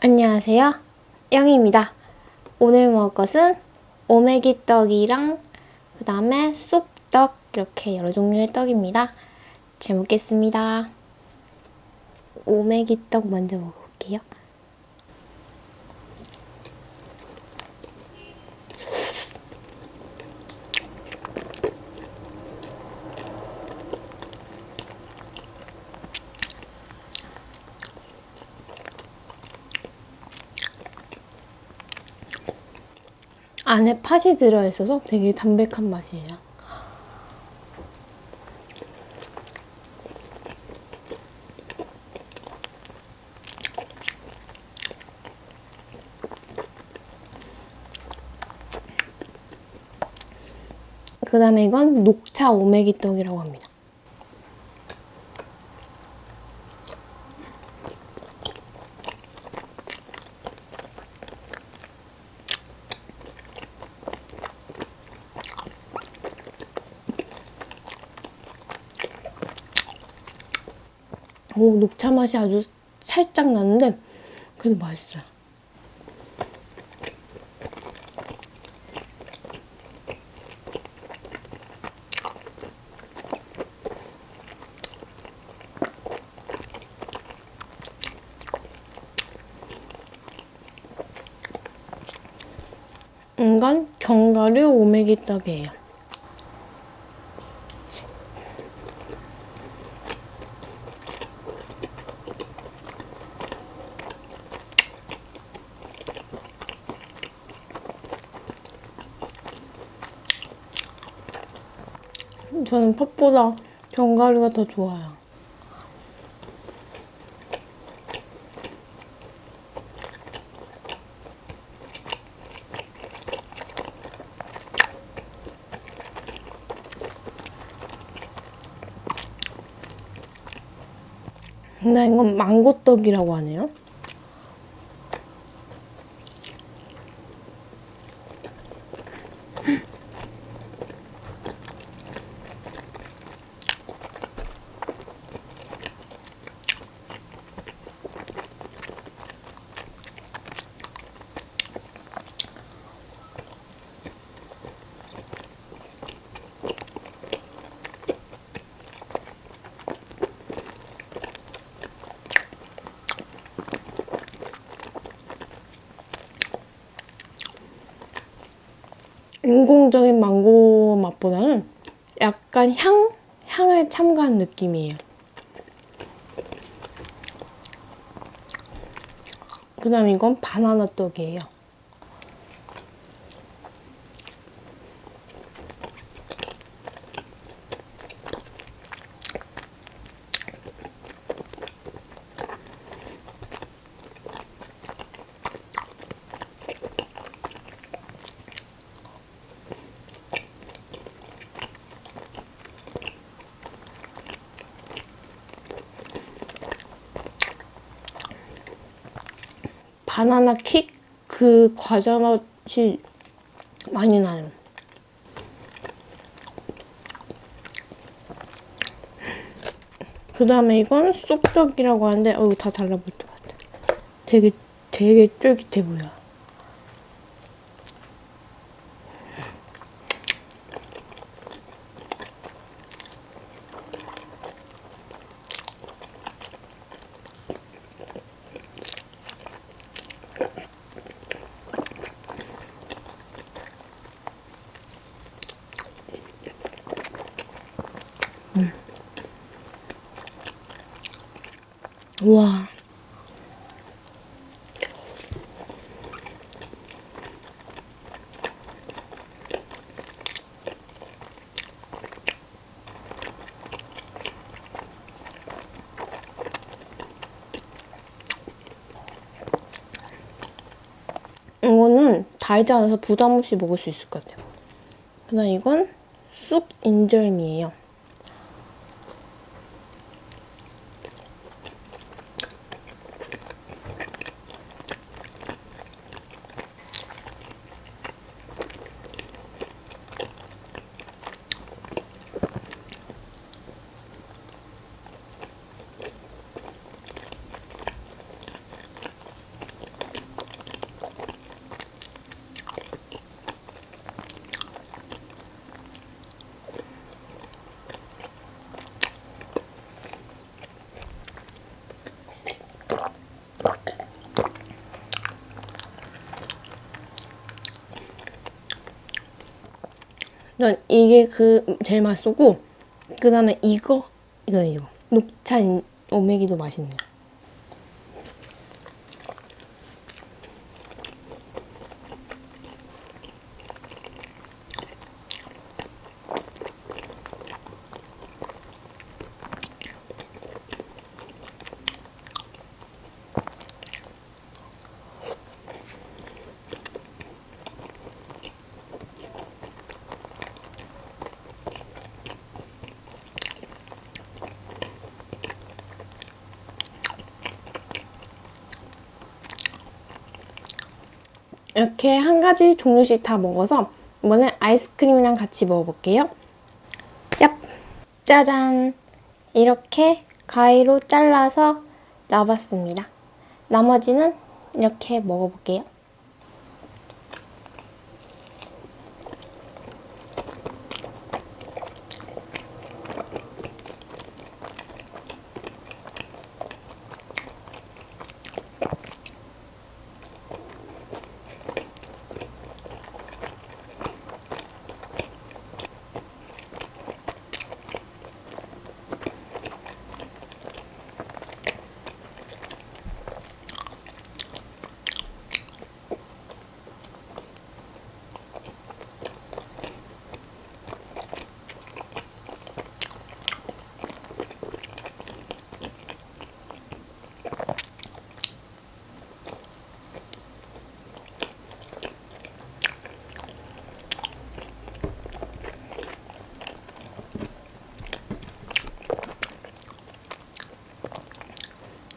안녕하세요. 영입니다. 오늘 먹을 것은 오메기 떡이랑 그 다음에 쑥떡 이렇게 여러 종류의 떡입니다. 잘 먹겠습니다. 오메기 떡 먼저 먹어볼게요. 안에 팥이 들어있어서 되게 담백한 맛이에요. 그 다음에 이건 녹차 오메기 떡이라고 합니다. 오, 녹차 맛이 아주 살짝 나는데 그래도 맛있어요. 이건 견과류 오메기 떡이에요. 저는 팥보다 견과류가 더 좋아요. 근데 이건 망고떡이라고 하네요. 인공적인 망고 맛보다는 약간 향? 향을 첨가한 느낌이에요. 그 다음 이건 바나나 떡이에요. 바나나 킥 그 과자 맛이 많이 나요. 그 다음에 이건 쑥떡이라고 하는데 어, 다 달라붙을 것 같아. 되게 되게 쫄깃해 보여. 와. 이거는 달지 않아서 부담 없이 먹을 수 있을 것 같아요. 그다음 이건 쑥 인절미예요. 난 이게 그 제일 맛있었고 그 다음에 이거 이거 이거 녹차 인- 오메기도 맛있네요. 이렇게 한 가지 종류씩 다 먹어서 이번엔 아이스크림이랑 같이 먹어볼게요. 짭! 짜잔! 이렇게 가위로 잘라서 놔봤습니다. 나머지는 이렇게 먹어볼게요.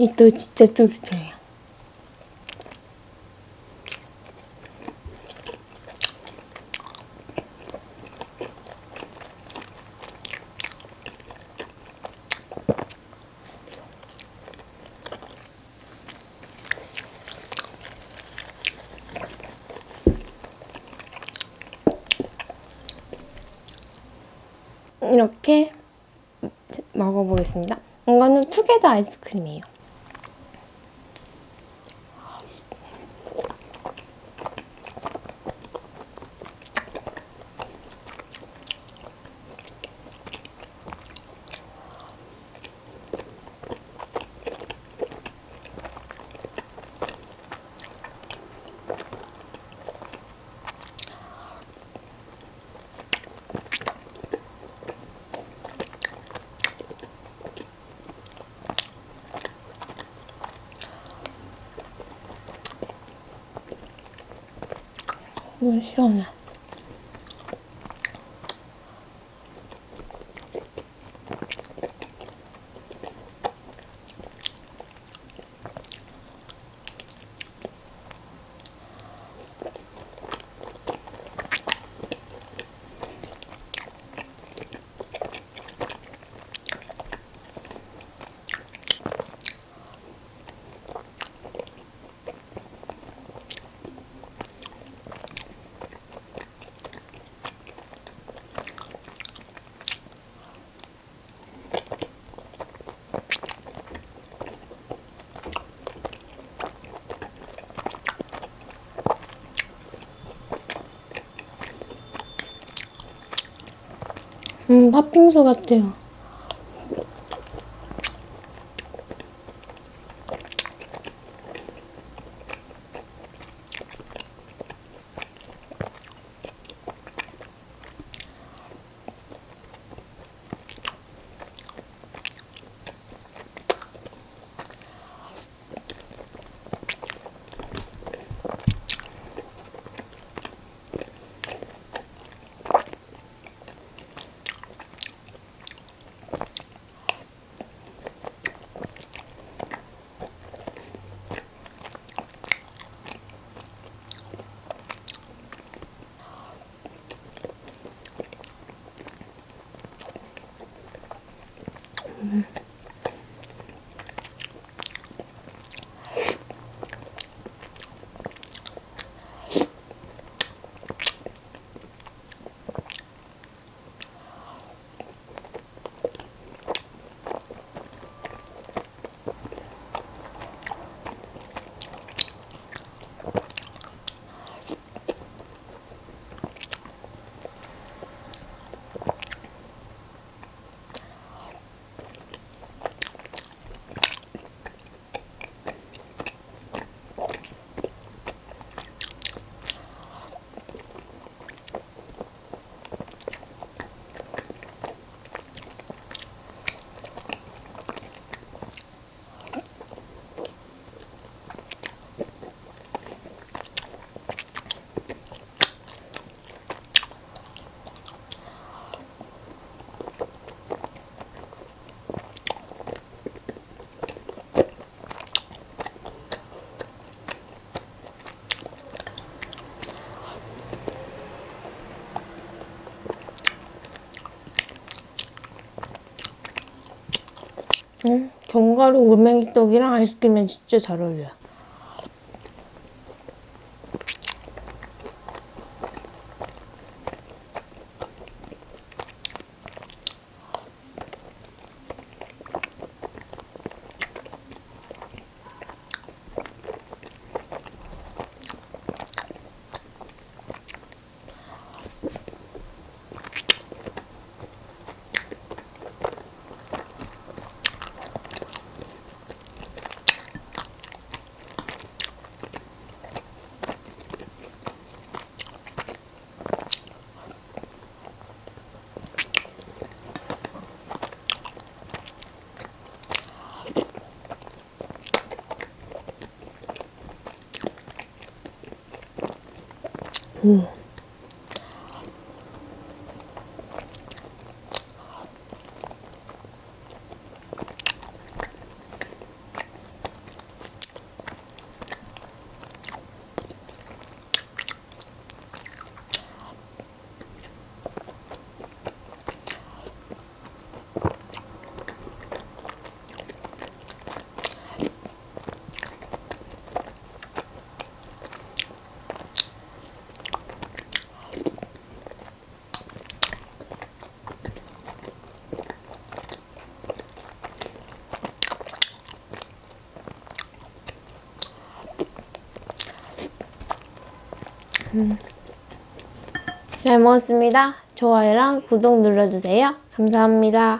이또 진짜 쫄깃해요. 이렇게 먹어보겠습니다. 이거는 투게더 아이스크림이에요. 微笑呢。 음, 팥빙수 같아요. 견과류 올맹이 떡이랑 아이스크림이 진짜 잘 어울려. 잘 먹었습니다. 좋아요랑 구독 눌러주세요. 감사합니다.